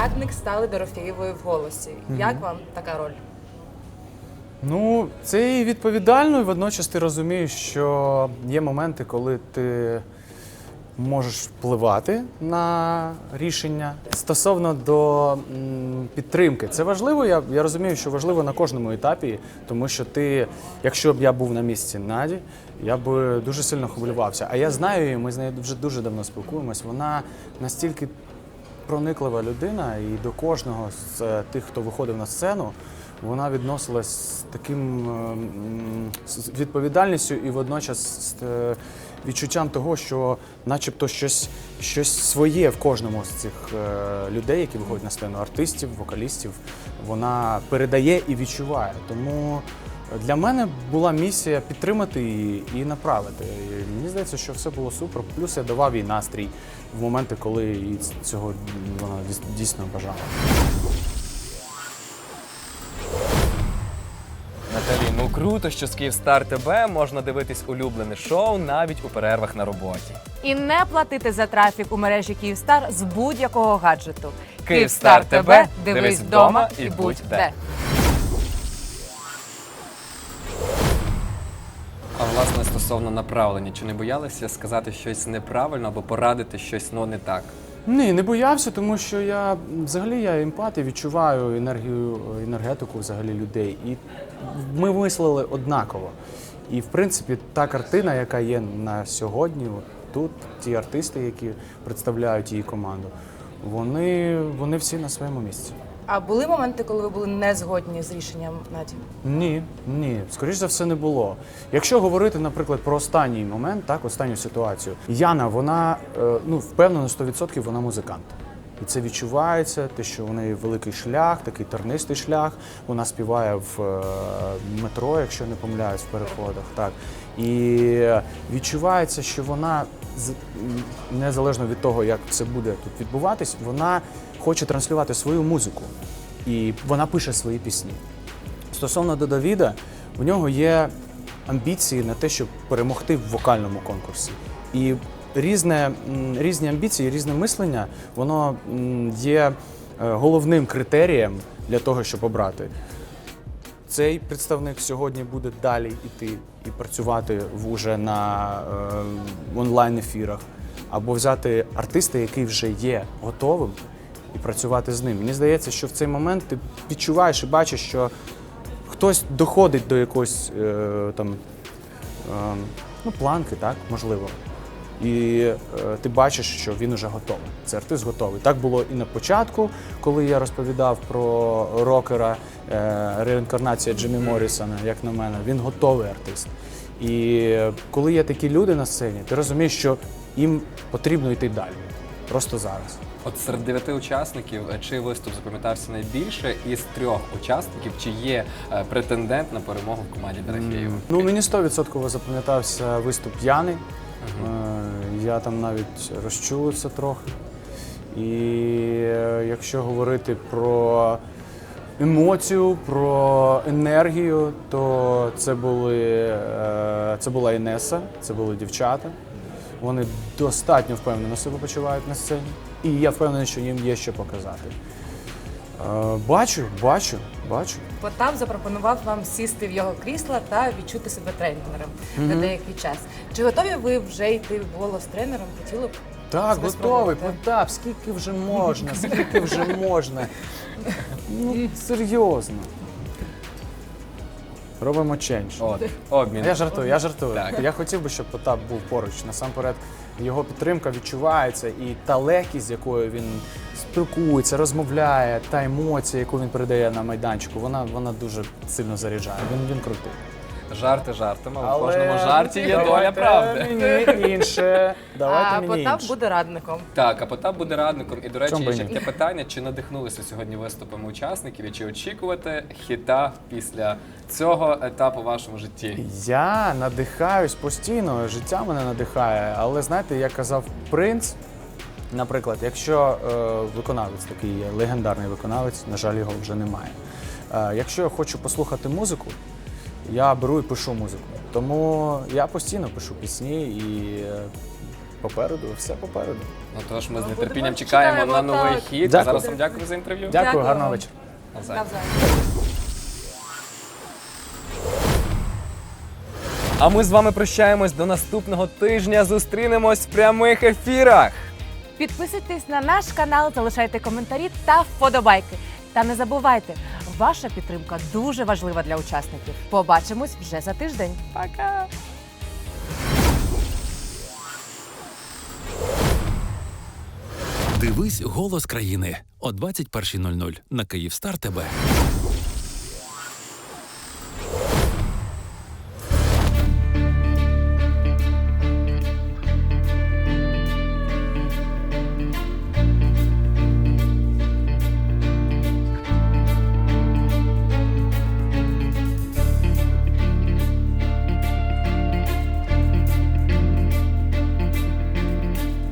радник стали Дорофєєвою в голосі. Як вам така роль? Ну, це і відповідально, і водночас ти розумієш, що є моменти, коли ти можеш впливати на рішення. Стосовно до м, підтримки, це важливо. Я, я розумію, що важливо на кожному етапі, тому що ти, якщо б я був на місці Наді, я б дуже сильно хвилювався. А я знаю її, ми з нею вже дуже давно спілкуємось. Вона настільки прониклива людина, і до кожного з е, тих, хто виходив на сцену, вона відносилась з таким е, з відповідальністю і водночас з е, відчуттям того, що начебто щось, щось своє в кожному з цих е, людей, які виходять на сцену, артистів, вокалістів, вона передає і відчуває. Тому для мене була місія підтримати її і направити. І мені здається, що все було супер. Плюс я давав їй настрій в моменти, коли їй цього вона дійс- дійсно бажала. Наталі, ну круто, що з Київстар ТБ можна дивитись улюблене шоу навіть у перервах на роботі. І не платити за трафік у мережі Київстар з будь-якого гаджету. Київстар ТБ, дивись вдома і будь де. Стосовно направлення, чи не боялися сказати щось неправильно або порадити щось ну не так? Ні, не боявся, тому що я взагалі я емпат і відчуваю енергію, енергетику взагалі людей. І ми мислили однаково. І в принципі, та картина, яка є на сьогодні, тут ті артисти, які представляють її команду, вони, вони всі на своєму місці. А були моменти, коли ви були не згодні з рішенням Наді? Ні, ні, скоріш за все не було. Якщо говорити, наприклад, про останній момент, так, останню ситуацію, Яна, вона е, ну впевнено 100% вона музикант. І це відчувається, те, що у неї великий шлях, такий тернистий шлях. Вона співає в е, метро, якщо не помиляюсь, в переходах. Так. І відчувається, що вона незалежно від того, як це буде тут відбуватись, вона хоче транслювати свою музику. І вона пише свої пісні. Стосовно до Давіда, в нього є амбіції на те, щоб перемогти в вокальному конкурсі. І різне, різні амбіції, різне мислення, воно є е, головним критерієм для того, щоб обрати. Цей представник сьогодні буде далі йти і працювати уже на е, онлайн-ефірах, або взяти артиста, який вже є готовим, і працювати з ним. Мені здається, що в цей момент ти відчуваєш і бачиш, що хтось доходить до якоїсь е, там е, ну, планки, так, можливо. І е, ти бачиш, що він уже готовий. Це артист готовий. Так було і на початку, коли я розповідав про рокера е, реінкарнація Джиммі Моррісона, як на мене, він готовий артист. І коли є такі люди на сцені, ти розумієш, що їм потрібно йти далі. Просто зараз. От серед дев'яти учасників, е, чий виступ запам'ятався найбільше із трьох учасників, чи є претендент на перемогу в команді Дорофєєва? Ну, мені 100% запам'ятався виступ Яни. Е, Я там навіть розчулився трохи. І е, якщо говорити про емоцію, про енергію, то це були е, це була Інеса, це були дівчата. Вони достатньо впевнено себе почувають на сцені. І я впевнений, що їм є що показати. Е, Бачу, бачу, бачу. Потап запропонував вам сісти в його крісло та відчути себе тренером на деякий час. Чи готові ви вже йти в голос тренером? Хотіли б Так, себе готовий, спробувати? Потап, скільки вже можна, скільки вже можна. Ну, серйозно. Робимо чендж. От, обмін. Я жартую, я жартую. Так. Я хотів би, щоб Потап був поруч. Насамперед, його підтримка відчувається, і та легкість, з якою він спілкується, розмовляє, та емоція, яку він передає на майданчику, вона, вона дуже сильно заряджає. Він, він крутий. Жарти жартами, але в кожному жарті є доля правди. Мені інше. а мені Потап інше. буде радником. Так, а Потап буде радником. І, до речі, Чом є ще таке питання: чи надихнулися сьогодні виступами учасників, і чи очікувати хіта після цього етапу в вашому житті? Я надихаюсь постійно, життя мене надихає. Але знаєте, як казав принц, наприклад, якщо е, виконавець такий є, легендарний виконавець, на жаль, його вже немає. Е, якщо я хочу послухати музику, я беру і пишу музику. Тому я постійно пишу пісні і е, попереду, все попереду. Ну тож ми з Ну, нетерпінням чекаємо на новий так. хід. Дякую. Зараз вам дякую за інтерв'ю. Дякую, Дякую гарного вечора. Навзаєм. А ми з вами прощаємось до наступного тижня. Зустрінемось в прямих ефірах. Підписуйтесь на наш канал, залишайте коментарі та вподобайки. Та не забувайте, ваша підтримка дуже важлива для учасників. Побачимось вже за тиждень. Пока! Дивись голос країни о 21.00 на Київстар ТБ.